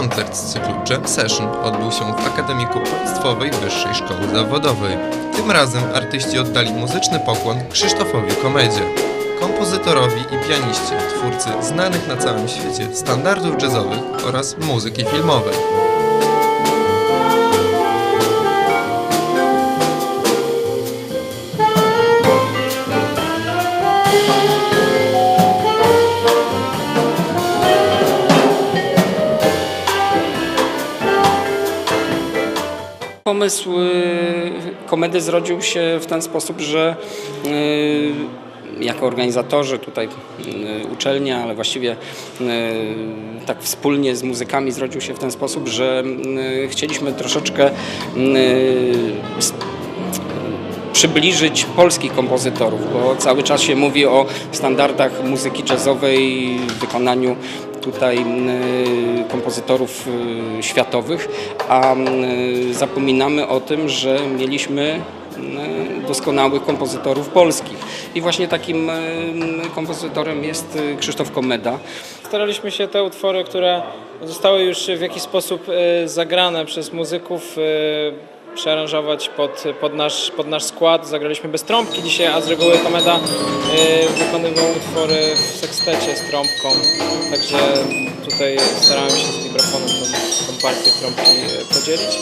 Koncert z cyklu Jam Session odbył się w Akademiku Państwowej Wyższej Szkoły Zawodowej. Tym razem artyści oddali muzyczny pokłon Krzysztofowi Komedzie, kompozytorowi i pianiście, twórcy znanych na całym świecie standardów jazzowych oraz muzyki filmowej. Pomysł y, komedy zrodził się w ten sposób, że y, jako organizatorzy tutaj y, uczelnia, ale właściwie tak wspólnie z muzykami zrodził się w ten sposób, że chcieliśmy troszeczkę przybliżyć polskich kompozytorów, bo cały czas się mówi o standardach muzyki jazzowej, wykonaniu tutaj y, kompozytorów y, światowych, a y, zapominamy o tym, że mieliśmy doskonałych kompozytorów polskich. I właśnie takim kompozytorem jest Krzysztof Komeda. Staraliśmy się te utwory, które zostały już w jakiś sposób zagrane przez muzyków, przearanżować pod, pod, nasz, pod nasz skład. Zagraliśmy bez trąbki dzisiaj, a z reguły Komeda e, wykonywał utwory w sekstecie z trąbką. Także tutaj starałem się z mikrofonem tą, tą partię trąbki e, podzielić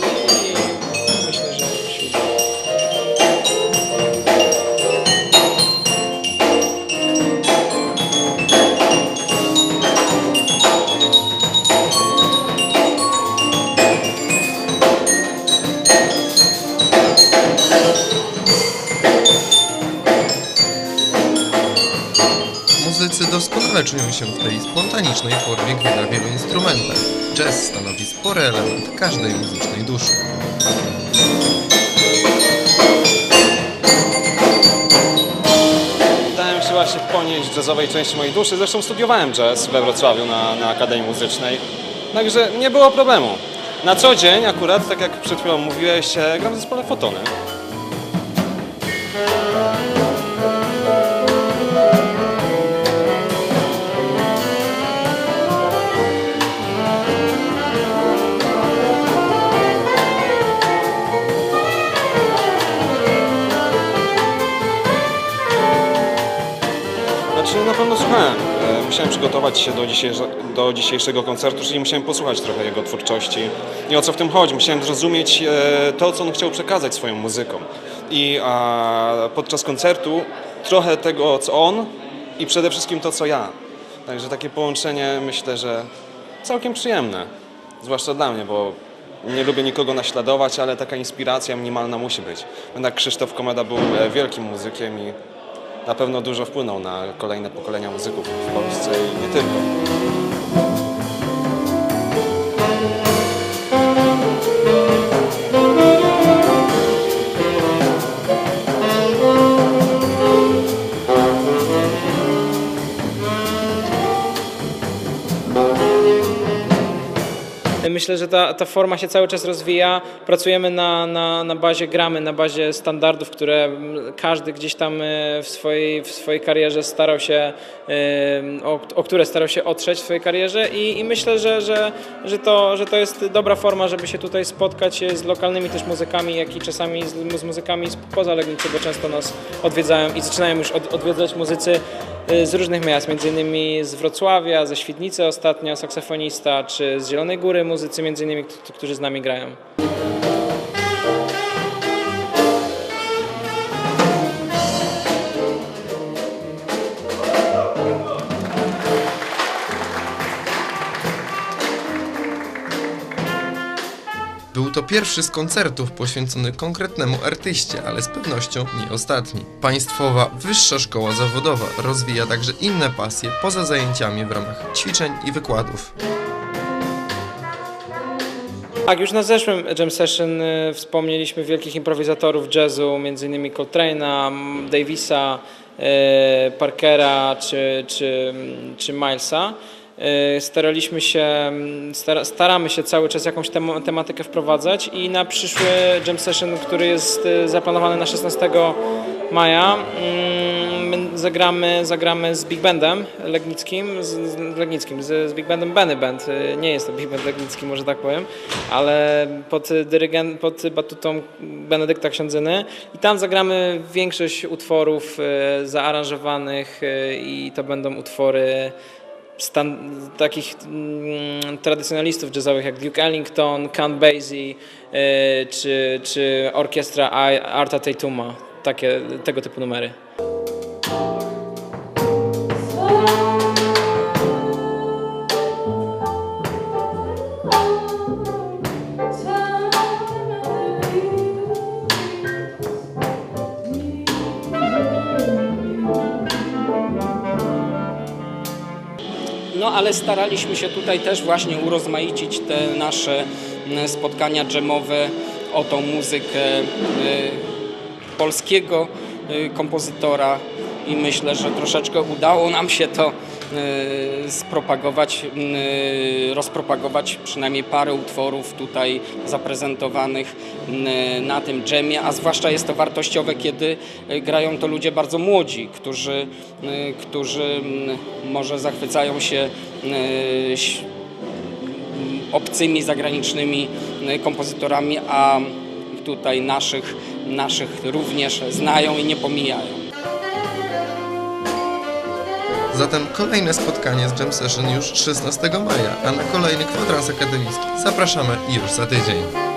doskonale czują się w tej spontanicznej formie, gdy na wielu instrumentach. Jazz stanowi spory element każdej muzycznej duszy. Dałem się właśnie ponieść jazzowej części mojej duszy. Zresztą studiowałem jazz we Wrocławiu na, na Akademii Muzycznej. Także nie było problemu. Na co dzień akurat, tak jak przed chwilą mówiłeś, e, gram w zespole Fotony. Znaczy na pewno słuchałem. E, Musiałem przygotować się do, dzisiejsze, do dzisiejszego koncertu, czyli musiałem posłuchać trochę jego twórczości i o co w tym chodzi. Musiałem zrozumieć e, to, co on chciał przekazać swoją muzyką. I a, podczas koncertu trochę tego, co on i przede wszystkim to, co ja. Także takie połączenie myślę, że całkiem przyjemne. Zwłaszcza dla mnie, bo nie lubię nikogo naśladować, ale taka inspiracja minimalna musi być. Jednak Krzysztof Komeda był e, wielkim muzykiem i na pewno dużo wpłynął na kolejne pokolenia muzyków w Polsce i nie tylko. Myślę, że ta, ta forma się cały czas rozwija. Pracujemy na, na, na bazie gramy, na bazie standardów, które każdy gdzieś tam e, w swojej, w swojej karierze starał się, e, o, o które starał się otrzeć w swojej karierze i, i myślę, że, że, że, to, że to jest dobra forma, żeby się tutaj spotkać z lokalnymi też muzykami, jak i czasami z, z muzykami spoza Legnicy, bo często nas odwiedzają i zaczynają już od, odwiedzać muzycy z różnych miast, między innymi z Wrocławia, ze Świdnicy ostatnio saksofonista, czy z Zielonej Góry muzycy między innymi, którzy z nami grają. Pierwszy z koncertów poświęcony konkretnemu artyście, ale z pewnością nie ostatni. Państwowa Wyższa Szkoła Zawodowa rozwija także inne pasje poza zajęciami w ramach ćwiczeń i wykładów. Tak, już na zeszłym Jam Session y, wspomnieliśmy wielkich improwizatorów jazzu, m.in. Coltrane'a. Davisa, y, Parkera czy, czy, czy Milesa. Y, Staraliśmy się, mm, stara, staramy się cały czas jakąś tem- tematykę wprowadzać i na przyszły Jam Session, który jest y, zaplanowany na 16 maja, mm, my zagramy, zagramy z Big Bandem Legnickim, z, z Legnickim, z, z Big Bandem Benny Band. Y, Nie jest to Big Band Legnicki, może tak powiem, ale pod, dyrygen, pod batutą Benedykta Ksiądzyny i tam zagramy większość utworów zaaranżowanych i to będą utwory stan- takich mm, tradycjonalistów jazzowych jak Duke Ellington, Count Basie y, czy, czy orkiestra Arta Tatuma. Takie, tego typu numery. Ale staraliśmy się tutaj też właśnie urozmaicić te nasze spotkania dżemowe o tą muzykę polskiego y, kompozytora i myślę, że troszeczkę udało nam się to spropagować, y, rozpropagować przynajmniej parę utworów tutaj zaprezentowanych y, na tym dżemie, a zwłaszcza jest to wartościowe, kiedy grają to ludzie bardzo młodzi, którzy, którzy może zachwycają się obcymi, zagranicznymi kompozytorami, a tutaj naszych, naszych również znają i nie pomijają. Zatem kolejne spotkanie z Jam Session już 16 maja, a na kolejny kwadrans akademicki zapraszamy już za tydzień.